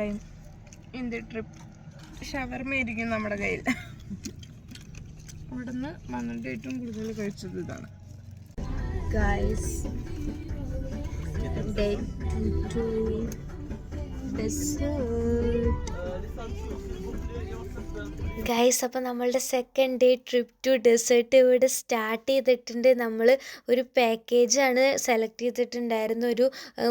Time in the trip ഷവർമ ഇരിക്കും നമ്മുടെ കയ്യിൽ. ഇവിടുന്ന് വന്നിട്ട് ഏറ്റവും കൂടുതൽ കഴിച്ചത് ഇതാണ്. ഗൈസ് ഡേ ടു ഗൈസ് അപ്പോൾ നമ്മളുടെ second day trip to desert ഇവിടെ സ്റ്റാർട്ട് ചെയ്തിട്ടുണ്ട്. നമ്മൾ ഒരു പാക്കേജാണ് സെലക്ട് ചെയ്തിട്ടുണ്ടായിരുന്നു. ഒരു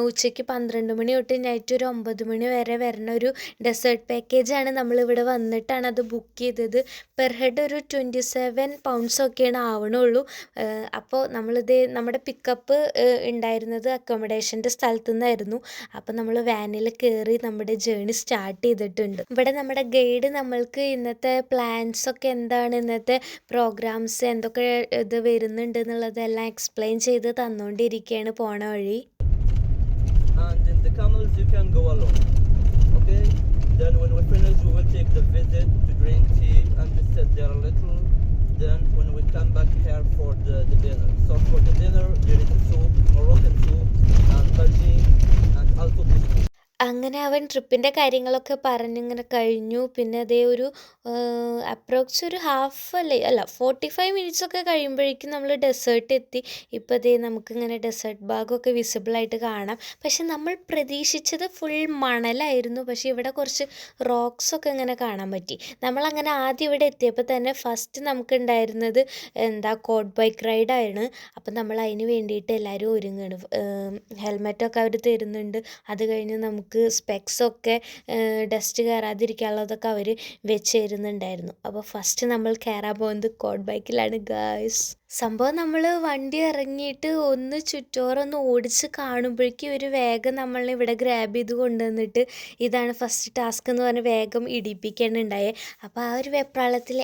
ഉച്ചയ്ക്ക് പന്ത്രണ്ട് മണി തൊട്ട് നൈറ്റ് ഒരു ഒമ്പത് മണി വരെ വരുന്ന ഒരു ഡെസേർട്ട് പാക്കേജാണ് നമ്മളിവിടെ വന്നിട്ടാണ് അത് ബുക്ക് ചെയ്തത്. പെർ ഹെഡ് ഒരു ട്വന്റി സെവൻ പൗണ്ട്സ് ഒക്കെയാണ് ആവണുള്ളൂ. അപ്പോൾ നമ്മളിത് നമ്മുടെ പിക്കപ്പ് ഉണ്ടായിരുന്നത് അക്കോമഡേഷന്റെ സ്ഥലത്തു നിന്നായിരുന്നു അപ്പോൾ നമ്മൾ വാനിൽ കയറി നമ്മുടെ ജേണി സ്റ്റാർട്ട് ചെയ്തിട്ടുണ്ട് ഇവിടെ നമ്മുടെ ഗൈഡ് നമ്മൾക്ക് ഇന്നത്തെ പ്ലാൻസ് ഒക്കെ എന്താണ് ഇന്നത്തെ പ്രോഗ്രാംസ് എന്തൊക്കെ ഇത് വരുന്നുണ്ട് എന്നുള്ളതെല്ലാം എക്സ്പ്ലെയിൻ ചെയ്ത് തന്നുകൊണ്ടിരിക്കുകയാണ് പോണ വഴി? Then when we finish we will take the visit to drink tea and to sit there a little. Then when we come back here for the, the dinner. So for the dinner there is soup, Moroccan soup and tagine and also couscous. അങ്ങനെ അവൻ ട്രിപ്പിന്റെ കാര്യങ്ങളൊക്കെ പറഞ്ഞിങ്ങനെ കഴിഞ്ഞു. പിന്നെ അതേ ഒരു approx ഒരു half അല്ലേ അല്ല ഫോർട്ടി ഫൈവ് മിനിറ്റ്സ് ഒക്കെ കഴിയുമ്പോഴേക്കും നമ്മൾ ഡെസേർട്ട് എത്തി. ഇപ്പം അതേ നമുക്കിങ്ങനെ ഡെസേർട്ട് ഭാഗമൊക്കെ വിസിബിളായിട്ട് കാണാം. പക്ഷെ നമ്മൾ പ്രതീക്ഷിച്ചത് ഫുൾ മണലായിരുന്നു. പക്ഷേ ഇവിടെ കുറച്ച് റോക്സ് ഒക്കെ ഇങ്ങനെ കാണാൻ പറ്റി. നമ്മളങ്ങനെ ആദ്യം ഇവിടെ എത്തിയപ്പോൾ തന്നെ ഫസ്റ്റ് നമുക്കുണ്ടായിരുന്നത് എന്താ കോഡ് ബൈക്ക് റൈഡാണ് അപ്പം നമ്മൾ അതിന് വേണ്ടിയിട്ട് എല്ലാവരും ഒരുങ്ങുകയാണ് ഹെൽമെറ്റൊക്കെ അവർ തരുന്നുണ്ട്. അത് കഴിഞ്ഞ് നമുക്ക് സ്പെക്സൊക്കെ ഡസ്റ്റ് കയറാതിരിക്കാനുള്ളതൊക്കെ അവർ വെച്ച് തരുന്നുണ്ടായിരുന്നു. അപ്പോൾ ഫസ്റ്റ് നമ്മൾ കയറാൻ പോകുന്നത് കോഡ് ബൈക്കിലാണ് ഗായ്സ് സംഭവം നമ്മൾ വണ്ടി ഇറങ്ങിയിട്ട് ഒന്ന് ചുറ്റോറൊന്ന് ഓടിച്ച് കാണുമ്പോഴേക്കും ഒരു വേഗം നമ്മളെ ഇവിടെ ഗ്രാബ് ചെയ്ത് കൊണ്ടുവന്നിട്ട് ഇതാണ് ഫസ്റ്റ് ടാസ്ക് എന്ന് പറഞ്ഞ് വേഗം ഇടിപ്പിക്കാനുണ്ടായേ അപ്പോൾ ആ ഒരു വെപ്രാളത്തിൽ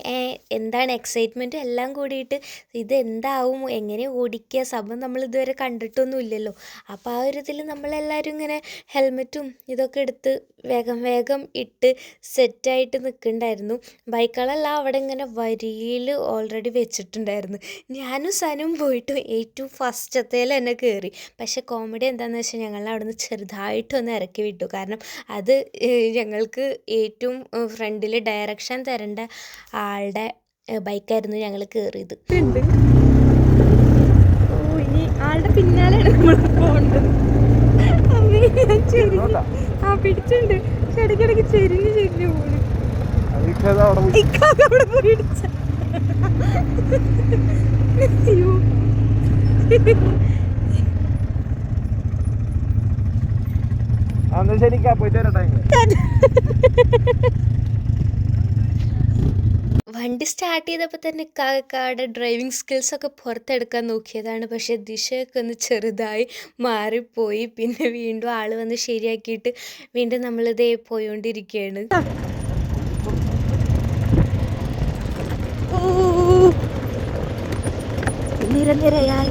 എന്താണ് എക്സൈറ്റ്മെന്റ് എല്ലാം കൂടിയിട്ട് ഇത് എന്താവും? എങ്ങനെ ഓടിക്കുക സംഭവം നമ്മൾ ഇതുവരെ കണ്ടിട്ടൊന്നും ഇല്ലല്ലോ. അപ്പോൾ ആ ഒരു ഇതിൽ നമ്മളെല്ലാവരും ഇങ്ങനെ ഹെൽമെറ്റും ഇതൊക്കെ എടുത്ത് വേഗം വേഗം ഇട്ട് സെറ്റായിട്ട് നിൽക്കുന്നുണ്ടായിരുന്നു ബൈക്കുകളെല്ലാം അവിടെ ഇങ്ങനെ വരിയിൽ ഓൾറെഡി വെച്ചിട്ടുണ്ടായിരുന്നു. ഞാനും സനും പോയിട്ട് ഏറ്റവും ഫസ്റ്റത്തേൽ തന്നെ കയറി പക്ഷെ കോമഡി എന്താണെന്ന് വെച്ചാൽ ഞങ്ങൾ അവിടെ നിന്ന് ചെറുതായിട്ടൊന്ന് ഇറക്കി വിട്ടു. കാരണം അത് ഞങ്ങൾക്ക് ഏറ്റവും ഫ്രണ്ടിൽ ഡയറക്ഷൻ തരേണ്ട ആളുടെ ബൈക്കായിരുന്നു ഞങ്ങൾ കയറിയത് ഇനി ആളുടെ പിന്നാലെയാണ് നമ്മൾ പോകേണ്ടത്. ആ പിടിച്ചിട്ടുണ്ട്. പക്ഷെ ഇടയ്ക്കിടയ്ക്ക് ചെരിഞ്ഞ് ചെരിഞ്ഞ് പോണു. ഇക്കാക്ക അവിടെ പോയി. ഇടിച്ച അയ്യോ. അന്ന് ശരിക്കാ പോയിട്ട് വരട്ടെ വണ്ടി സ്റ്റാർട്ട് ചെയ്തപ്പോൾ തന്നെ കാക്കയുടെ ഡ്രൈവിംഗ് സ്കിൽസൊക്കെ പുറത്തെടുക്കാൻ നോക്കിയതാണ്. പക്ഷേ ദിശയൊക്കെ ഒന്ന് ചെറുതായി മാറിപ്പോയി. പിന്നെ വീണ്ടും ആൾ വന്ന് ശരിയാക്കിയിട്ട് വീണ്ടും നമ്മളിതേ പോയോണ്ടിരിക്കുകയാണ്. നിരനിരയായി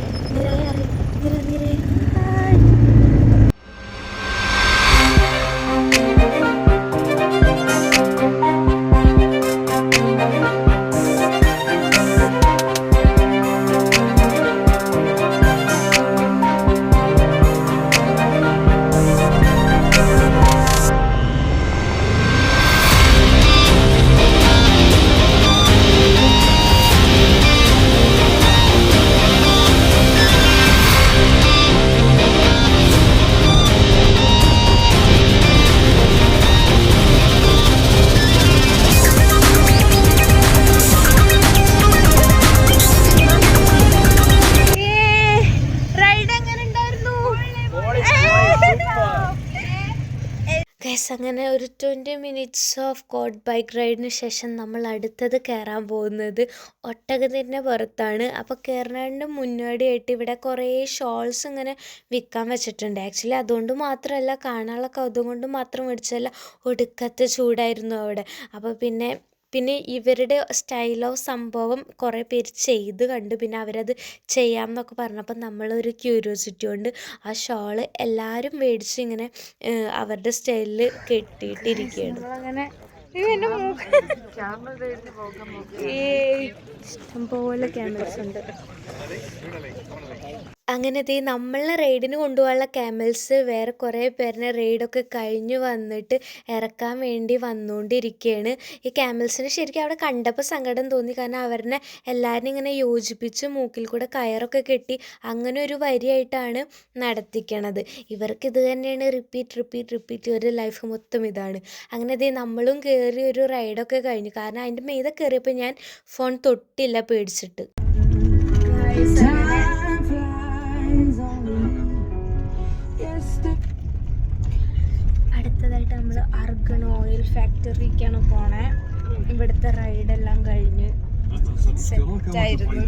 അങ്ങനെ ഒരു twenty minutes of quad bike റൈഡിന് ശേഷം നമ്മൾ അടുത്തത് കയറാൻ പോകുന്നത് ഒട്ടകത്തിന്റെ പുറത്താണ്. അപ്പോൾ കയറുന്നതിന്റെ മുന്നോടിയായിട്ട് ഇവിടെ കുറേ ഷോൾസ് ഇങ്ങനെ വിൽക്കാൻ വെച്ചിട്ടുണ്ട്. ആക്ച്വലി അതുകൊണ്ട് മാത്രമല്ല കാണാനുള്ള കൗതുകം കൊണ്ട് മാത്രം മേടിച്ചതല്ല ഒടുക്കത്തെ ചൂടായിരുന്നു അവിടെ. അപ്പോൾ പിന്നെ പിന്നെ ഇവരുടെ സ്റ്റൈൽ ഓഫ് സംഭവം കുറേ പേര് ചെയ്ത് കണ്ടു. പിന്നെ അവരത് ചെയ്യാം എന്നൊക്കെ പറഞ്ഞപ്പോൾ നമ്മളൊരു ക്യൂരിയോസിറ്റി കൊണ്ട് ആ ഷോൾ എല്ലാവരും മേടിച്ച് ഇങ്ങനെ അവരുടെ സ്റ്റൈലിൽ കെട്ടിയിട്ടിരിക്കുകയാണ്. അങ്ങനെ ഇഷ്ടംപോലെ ക്യാമറസ് ഉണ്ട്. അങ്ങനെ ദേ നമ്മളെ റൈഡിന് കൊണ്ടുപോകാനുള്ള ക്യാമൽസ് വേറെ കുറേ പേരിനെ റൈഡൊക്കെ കഴിഞ്ഞ് വന്നിട്ട് ഇറക്കാൻ വേണ്ടി വന്നുകൊണ്ടിരിക്കുകയാണ് ഈ ക്യാമൽസിനെ ശരിക്കും അവിടെ കണ്ടപ്പോൾ സങ്കടം തോന്നി. കാരണം അവരെ എല്ലാവരും ഇങ്ങനെ യോജിപ്പിച്ച് മൂക്കിൽ കൂടെ കയറൊക്കെ കെട്ടി അങ്ങനെ ഒരു വരിയായിട്ടാണ് നടത്തിക്കണത്. ഇവർക്ക് ഇത് തന്നെയാണ് റിപ്പീറ്റ് റിപ്പീറ്റ് റിപ്പീറ്റ് ഒരു ലൈഫ് മൊത്തം ഇതാണ്. അങ്ങനെ ദേ നമ്മളും കയറി ഒരു റൈഡൊക്കെ കഴിഞ്ഞു. കാരണം അതിന്റെ മീതെ കയറിയപ്പോൾ ഞാൻ ഫോൺ തൊട്ടില്ല പേടിച്ചിട്ട്. നമ്മൾ അർഗൺ ഓയിൽ ഫാക്ടറിക്കാണ് പോണേ. ഇവിടുത്തെ റൈഡെല്ലാം കഴിഞ്ഞ് സെറ്റായിരുന്നു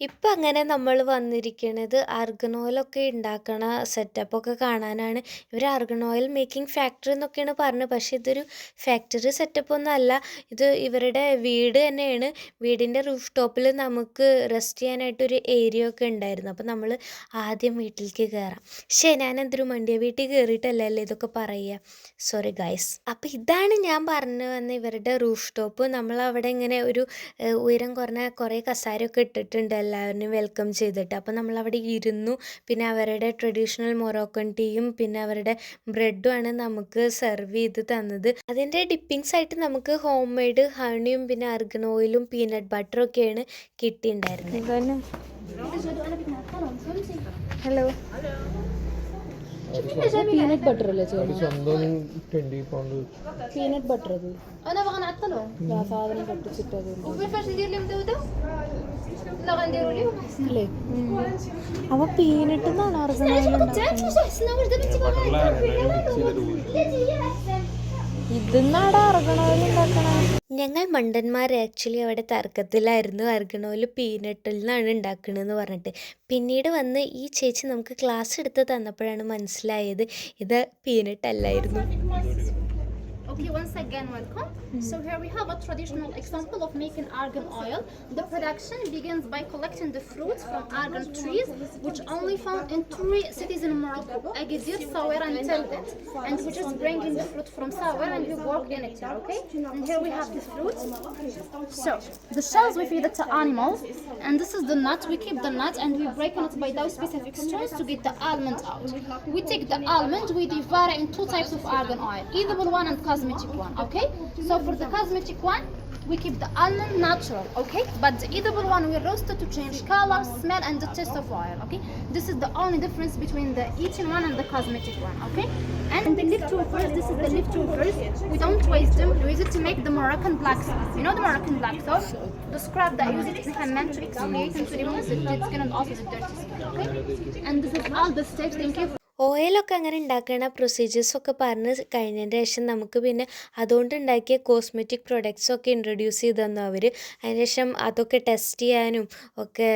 ഇപ്പം അങ്ങനെ നമ്മൾ വന്നിരിക്കുന്നത് ആർഗനോയിലൊക്കെ ഉണ്ടാക്കണ സെറ്റപ്പൊക്കെ കാണാനാണ്. ഇവർ ആർഗനോയിൽ മേക്കിംഗ് ഫാക്ടറി എന്നൊക്കെയാണ് പറഞ്ഞത്. പക്ഷേ ഇതൊരു ഫാക്ടറി സെറ്റപ്പ് ഒന്നും അല്ല. ഇത് ഇവരുടെ വീട് തന്നെയാണ്. വീടിന്റെ റൂഫ് ടോപ്പിൽ നമുക്ക് റെസ്റ്റ് ചെയ്യാനായിട്ടൊരു ഏരിയ ഒക്കെ ഉണ്ടായിരുന്നു അപ്പോൾ നമ്മൾ ആദ്യം വീട്ടിലേക്ക് കയറാം ശേ ഞാൻ എന്തൊരു മണ്ടിയ? വീട്ടിൽ കയറിയിട്ടല്ലേ ഇതൊക്കെ പറയുക സോറി ഗൈസ് അപ്പോൾ ഇതാണ് ഞാൻ പറഞ്ഞു വന്ന ഇവരുടെ റൂഫ് ടോപ്പ് നമ്മൾ അവിടെ ഇങ്ങനെ ഒരു ഉയരം കുറഞ്ഞ കുറേ കസാരയൊക്കെ ഇട്ടിട്ടുണ്ട് എല്ലാവരെയും വെൽക്കം ചെയ്തിട്ട്. അപ്പോൾ നമ്മളവിടെ ഇരുന്നു. പിന്നെ അവരുടെ ട്രഡീഷണൽ മൊറോക്കൻ ടീയും പിന്നെ അവരുടെ ബ്രെഡും ആണ് നമുക്ക് സെർവ് ചെയ്ത് തന്നത്. അതിന്റെ ഡിപ്പിങ്സ് ആയിട്ട് നമുക്ക് ഹോം മെയ്ഡ് ഹണിയും പിന്നെ അർഗൻ ഓയിലും പീനട്ട് ബട്ടറും ഒക്കെയാണ് കിട്ടിയിട്ടുണ്ടായിരുന്നത്. ഹലോ بينات باتر ولا شيء بينات باتر هذول انا باغا نعطلهم لا فاضل نحطو شي تاكل وفاش ندير لهم دوده لا غنديروا لهم احسن ليه هو بينات ما انا رزنا علاش ما كنت احسن واش دابا انت باغا ഞങ്ങൾ മണ്ടന്മാർ ആക്ച്വലി അവിടെ തർക്കത്തിലായിരുന്നു. അർഗണോയിൽ പീനട്ടിൽ നിന്നാണ് പറഞ്ഞിട്ട്. പിന്നീട് വന്ന് ഈ ചേച്ചി നമുക്ക് ക്ലാസ് എടുത്ത് തന്നപ്പോഴാണ് മനസ്സിലായത് ഇത് പീനട്ട് അല്ലായിരുന്നു Okay, once again, welcome. So mm-hmm. here we have a traditional example of making argan oil. The production begins by collecting the fruits from argan trees, which only found in three cities in Morocco: Agadir, Sawera, and Tildet. And we just bring in the fruit from Sawera and we work in it here, okay? And here we have the fruits. So the shells we feed it to animals, and this is the nut. We keep the nut and we break it by those specific stones to get the almond out. We take the almond, we divide it in two types of argan oil, edible one and cosmetic one. Okay. So for the cosmetic one. We keep the almond natural, okay? But the edible one we roast it to change color, smell, and the taste of oil, okay? This is the only difference between the eating one and the cosmetic one, okay? And the leftovers, this is the leftovers. We don't waste them. We use it to make the Moroccan black sauce. You know the Moroccan black sauce? The scrub that use it in hammam to exfoliate and to remove the dead skin and also the dirty skin, okay? And this is all the steps. Thank you. ഓയിലൊക്കെ അങ്ങനെ ഉണ്ടാക്കണ പ്രൊസീജിയേഴ്സൊക്കെ പറഞ്ഞ് കഴിഞ്ഞതിന് ശേഷം നമുക്ക് പിന്നെ അതുകൊണ്ട് ഉണ്ടാക്കിയ കോസ്മെറ്റിക് പ്രൊഡക്ട്സൊക്കെ ഇൻട്രൊഡ്യൂസ് ചെയ്ത് തന്നു അവർ അതിന് ശേഷം അതൊക്കെ ടെസ്റ്റ് ചെയ്യാനും ഒക്കെ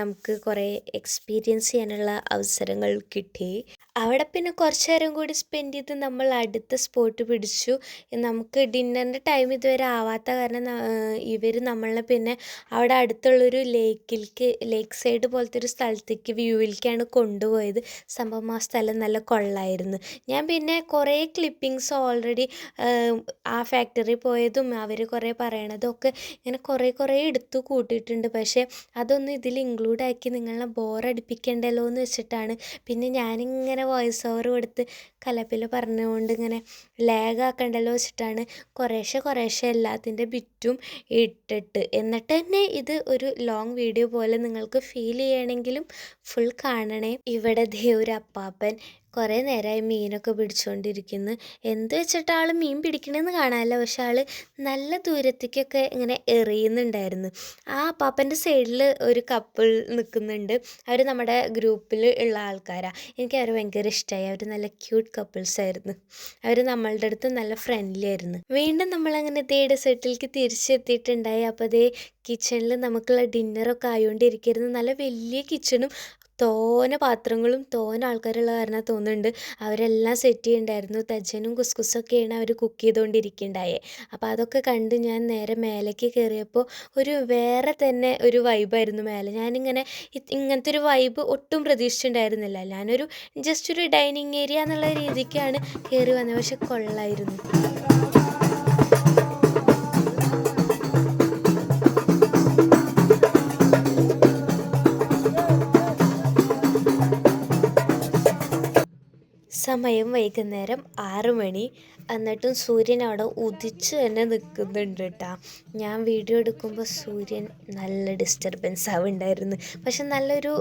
നമുക്ക് കുറേ എക്സ്പീരിയൻസ് ചെയ്യാനുള്ള അവസരങ്ങൾ കിട്ടി. അവിടെ പിന്നെ കുറച്ച് നേരം കൂടി സ്പെൻഡ് ചെയ്ത് നമ്മൾ അടുത്ത സ്പോട്ട് പിടിച്ചു. നമുക്ക് ഡിന്നറിന്റെ ടൈം ഇതുവരെ ആവാത്ത കാരണം ഇവർ നമ്മളെ പിന്നെ അവിടെ അടുത്തുള്ളൊരു ലേക്കിലേക്ക് ലേക്ക് സൈഡ് പോലത്തെ ഒരു സ്ഥലത്തേക്ക് വ്യൂവിലേക്കാണ് കൊണ്ടുപോയത്. സംഭവം ആ സ്ഥലം നല്ല കൊള്ളായിരുന്നു. ഞാൻ പിന്നെ കുറേ ക്ലിപ്പിങ്സ് ഓൾറെഡി ആ ഫാക്ടറി പോയതും അവർ കുറേ പറയണതും ഒക്കെ ഇങ്ങനെ കുറേ കുറേ എടുത്തു കൂട്ടിയിട്ടുണ്ട്. പക്ഷേ അതൊന്നും ഇതിൽ ഇൻക്ലൂഡ് ആക്കി നിങ്ങളെ ബോറടിപ്പിക്കണ്ടല്ലോ എന്ന് വെച്ചിട്ടാണ്. പിന്നെ ഞാനിങ്ങനെ വോയിസ് ഓവർ കൊടുത്ത് കലപ്പിൽ പറഞ്ഞുകൊണ്ട് ഇങ്ങനെ ലാഗ് ആക്കണ്ടല്ലോ വെച്ചിട്ടാണ് കുറേശ്ശെ കുറേശ്ശെ എല്ലാത്തിന്റെ ബിറ്റും ഇട്ടിട്ട്. എന്നിട്ട് തന്നെ ഇത് ഒരു ലോങ് വീഡിയോ പോലെ നിങ്ങൾക്ക് ഫീൽ ചെയ്യണമെങ്കിലും ഫുൾ കാണണേ. ഇവിടെ ദേ ഒരു അപ്പാപ്പൻ കുറേ നേരമായി മീനൊക്കെ പിടിച്ചുകൊണ്ടിരിക്കുന്നു എന്ത് വെച്ചിട്ട് ആൾ മീൻ പിടിക്കണമെന്ന് കാണാമല്ലോ പക്ഷെ ആൾ നല്ല ദൂരത്തേക്കൊക്കെ ഇങ്ങനെ എറിയുന്നുണ്ടായിരുന്നു. ആ പാപ്പന്റെ സൈഡിൽ ഒരു കപ്പിൾ നിൽക്കുന്നുണ്ട് അവർ നമ്മുടെ ഗ്രൂപ്പിൽ ഉള്ള ആൾക്കാരാണ് എനിക്ക് അവർ ഭയങ്കര ഇഷ്ടമായി അവർ നല്ല ക്യൂട്ട് കപ്പിൾസ് ആയിരുന്നു. അവർ നമ്മളുടെ അടുത്ത് നല്ല ഫ്രണ്ട്ലി ആയിരുന്നു. വീണ്ടും നമ്മളങ്ങനെ ദേ ഡെസേർട്ടിലേക്ക് തിരിച്ചെത്തിയിട്ടുണ്ടായി. അപ്പോൾ അതേ കിച്ചണിൽ നമുക്കുള്ള ഡിന്നറൊക്കെ ആയോണ്ടിരിക്കുന്നു നല്ല വലിയ കിച്ചണും തോനെ പാത്രങ്ങളും തോനെ ആൾക്കാരുള്ള കാരണം തോന്നുന്നുണ്ട്. അവരെല്ലാം സെറ്റ് ചെയ്യണ്ടായിരുന്നു. തജ്ജനും കുസ്കുസൊക്കെയാണ് അവർ കുക്ക് ചെയ്തുകൊണ്ടിരിക്കുന്നുണ്ടായേ അപ്പോൾ അതൊക്കെ കണ്ട് ഞാൻ നേരെ മേലേക്ക് കയറിയപ്പോൾ ഒരു വേറെ തന്നെ ഒരു വൈബായിരുന്നു മേലെ. ഞാനിങ്ങനെ ഇങ്ങനത്തെ ഒരു വൈബ് ഒട്ടും പ്രതീക്ഷിച്ചിട്ടുണ്ടായിരുന്നില്ല. ഞാനൊരു ജസ്റ്റ് ഒരു ഡൈനിങ് ഏരിയ എന്നുള്ള രീതിക്കാണ് കയറി വന്നത് പക്ഷെ കൊള്ളായിരുന്നു. സമയം വൈകുന്നേരം ആറ് മണി. എന്നിട്ടും സൂര്യൻ അവിടെ ഉദിച്ച് തന്നെ നിൽക്കുന്നുണ്ട് കേട്ടോ ഞാൻ വീഡിയോ എടുക്കുമ്പോൾ സൂര്യൻ നല്ല ഡിസ്റ്റർബൻസ് ആവുണ്ടായിരുന്നു. പക്ഷെ നല്ലൊരു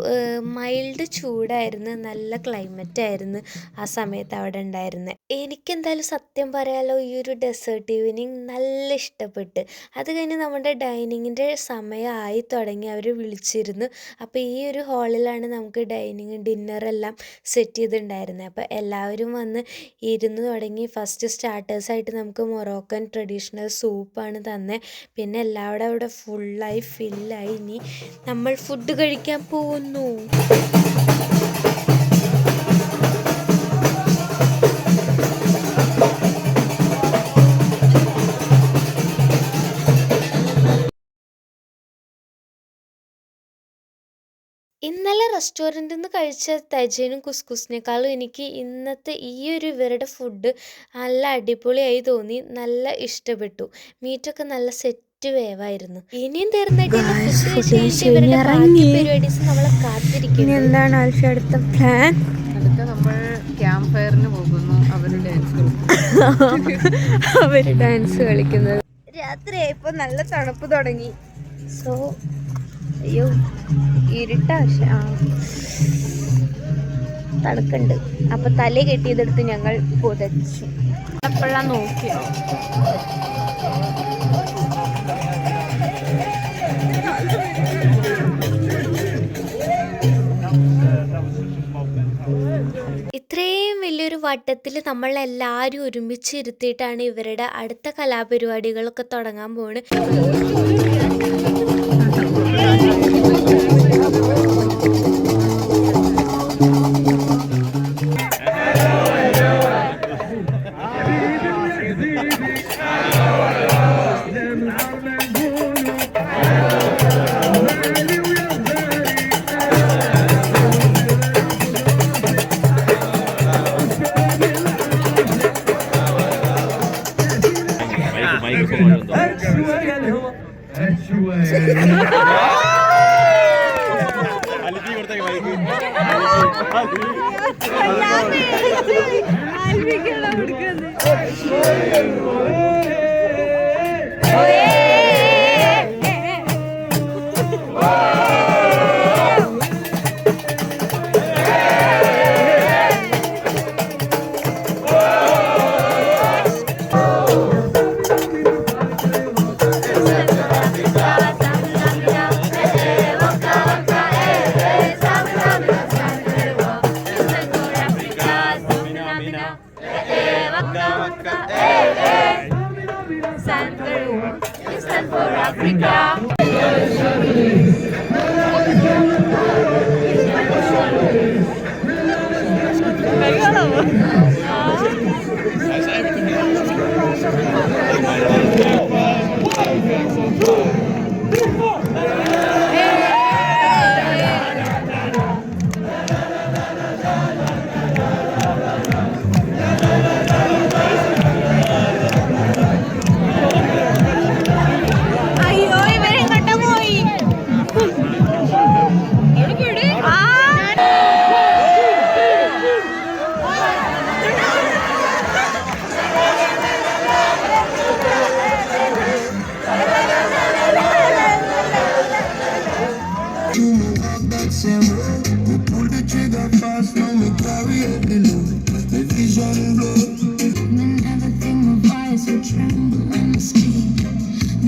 മൈൽഡ് ചൂടായിരുന്നു. നല്ല ക്ലൈമറ്റ് ആയിരുന്നു ആ സമയത്ത് അവിടെ ഉണ്ടായിരുന്നത് എനിക്കെന്തായാലും സത്യം പറയാലോ ഈ ഒരു ഡെസേർട്ട് ഈവനിങ് നല്ല ഇഷ്ടപ്പെട്ട്. അത് കഴിഞ്ഞ് നമ്മുടെ ഡൈനിങ്ങിന്റെ സമയമായി തുടങ്ങി അവർ വിളിച്ചിരുന്നു. അപ്പോൾ ഈ ഒരു ഹാളിലാണ് നമുക്ക് ഡൈനിങ് ഡിന്നറെല്ലാം സെറ്റ് ചെയ്തിട്ടുണ്ടായിരുന്നത് അപ്പോൾ എല്ലാവരും വന്ന് ഇരുന്ന് തുടങ്ങി. ഫസ്റ്റ് സ്റ്റാർട്ടേഴ്സായിട്ട് നമുക്ക് മൊറോക്കൻ ട്രഡീഷണൽ സൂപ്പാണ് തന്നെ. പിന്നെ എല്ലാവരും അവിടെ ഫുള്ളായി ഫില്ലായി ഇനി നമ്മൾ ഫുഡ് കഴിക്കാൻ പോകുന്നു. ഇന്നലെ റെസ്റ്റോറന്റിൽ നിന്ന് കഴിച്ച തജേനും കുസ്കുസിനേക്കാളും എനിക്ക് ഇന്നത്തെ ഈ ഒരു ഇവരുടെ ഫുഡ് നല്ല അടിപൊളിയായി തോന്നി നല്ല ഇഷ്ടപ്പെട്ടു. മീറ്റൊക്കെ നല്ല സെറ്റ് വേവായിരുന്നു. ഇനിയും കാത്തിരിക്കുന്നു. എന്താണ് ആൽഫി അടുത്ത പ്ലാൻ അടുത്ത നമ്മൾ ക്യാമ്പ് ഫയറിന് പോകുന്നു. അവർ ഡാൻസ് കളിക്കുന്നു. അവർ ഡാൻസ് കളിക്കുന്നത്. രാത്രിയായപ്പോ നല്ല തണുപ്പ് തുടങ്ങി. സോ അയ്യോ ഇരുട്ടാ പക്ഷെ ആ. തണുക്കുണ്ട്. അപ്പൊ തല കെട്ടിയതെടുത്ത് ഞങ്ങൾ പുതച്ചു. അപ്പോഴാ നോക്കിയോ? ഇത്രയും വലിയൊരു വട്ടത്തിൽ നമ്മളെല്ലാവരും ഒരുമിച്ചിരുത്തിയിട്ടാണ് ഇവരുടെ അടുത്ത കലാപരിപാടികളൊക്കെ തുടങ്ങാൻ ಅಲ್ವಿಗೆಲ್ಲ ಹುಡ್ಕೊಂಡು പോണ് അയ്യോ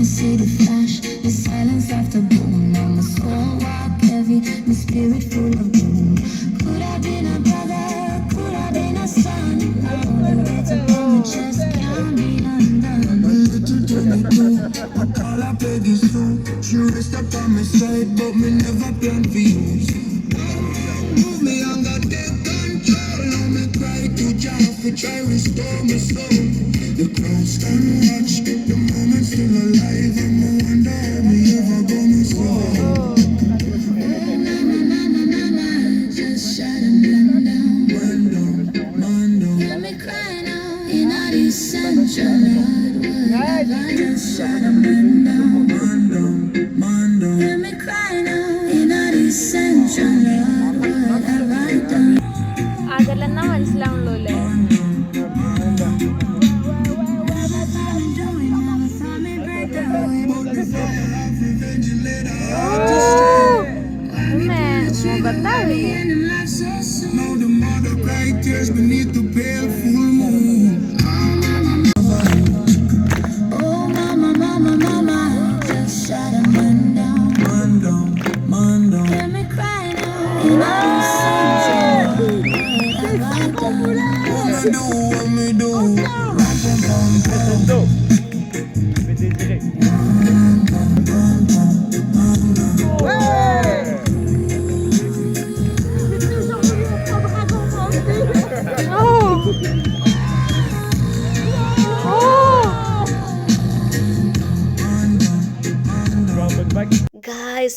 Me see the flash, the silence after boom. Soul walk heavy, my spirit full of gloom. Could I been a brother? Could I been a son? All the words upon my chest can't be undone. All I beg is true. She rest up on my side, but me never plan for you. Move me on, got control. Me to try restore my soul. Essential, I would have understood. Tears beneath the pale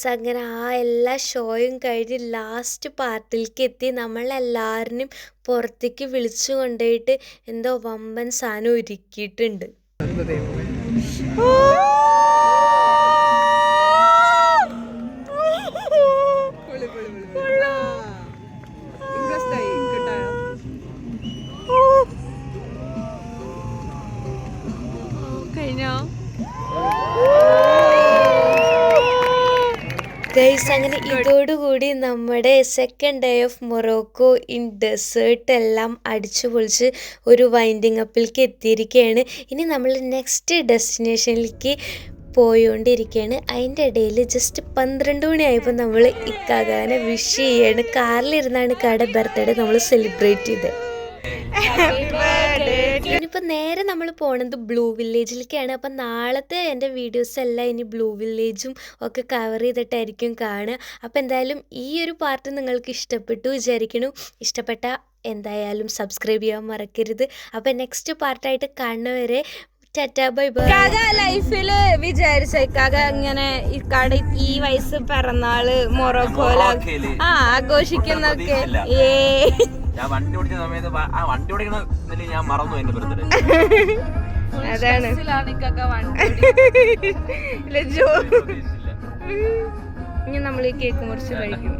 അങ്ങനെ ആ എല്ലാ ഷോയും കഴിഞ്ഞ് last പാർട്ടിലേക്ക് എത്തി. നമ്മളെല്ലാവരും പുറത്തേക്ക് വിളിച്ചു കൊണ്ടുപോയിട്ട് എന്തോ വമ്പൻ സാധനം ഒരുക്കിയിട്ടുണ്ട്. കഴിഞ്ഞോ? ഗൈസ് അങ്ങനെ ഇതോടുകൂടി നമ്മുടെ second day of Morocco in desert എല്ലാം അടിച്ചു പൊളിച്ച് ഒരു വൈൻഡിങ് അപ്പിലേക്ക് എത്തിയിരിക്കുകയാണ്. ഇനി നമ്മൾ നെക്സ്റ്റ് ഡെസ്റ്റിനേഷനിലേക്ക് പോയോണ്ടിരിക്കുകയാണ്. അതിന്റെ ഇടയിൽ ജസ്റ്റ് പന്ത്രണ്ട് മണിയായപ്പോൾ നമ്മൾ ഇക്കാകാനെ വിഷ് ചെയ്യാണ്. കാറിലിരുന്നാണ് ഇക്കാടെ ബർത്ത്ഡേ നമ്മൾ സെലിബ്രേറ്റ് ചെയ്തത്. ഇനിയിപ്പോൾ നേരെ നമ്മൾ പോണത് ബ്ലൂ വില്ലേജിലേക്കാണ് അപ്പം നാളത്തെ എന്റെ വീഡിയോസ് എല്ലാം ഇനി ബ്ലൂ വില്ലേജും ഒക്കെ കവർ ചെയ്തിട്ടായിരിക്കും കാണുക. അപ്പോൾ എന്തായാലും ഈ ഒരു പാർട്ട് നിങ്ങൾക്ക് ഇഷ്ടപ്പെട്ടു വിചാരിക്കണു ഇഷ്ടപ്പെട്ട എന്തായാലും സബ്സ്ക്രൈബ് ചെയ്യാൻ മറക്കരുത്. അപ്പോൾ നെക്സ്റ്റ് പാർട്ടായിട്ട് കാണുന്നവരെ ടാറ്റ ബൈ ബൈ. ഇക്കാക ലൈഫിൽ ഇങ്ങനെ ഇക്കാട ഈ വയസ്സ് പിറന്നാൾ മൊറോക്കോല ആ ആഘോഷിക്കുന്നൊക്കെ ഏ ഞാൻ വണ്ടി ഓടിച്ച സമയത്ത് ആ വണ്ടി ഓടിക്കണ ഇതിൽ ഞാൻ മറന്നു എന്റെ ബർത്ത്ഡേ. അതാണ്. ഇല്ല, ജോ ഇനി നമ്മൾ ഈ കേക്ക് മുറിച്ച് കഴിക്കും.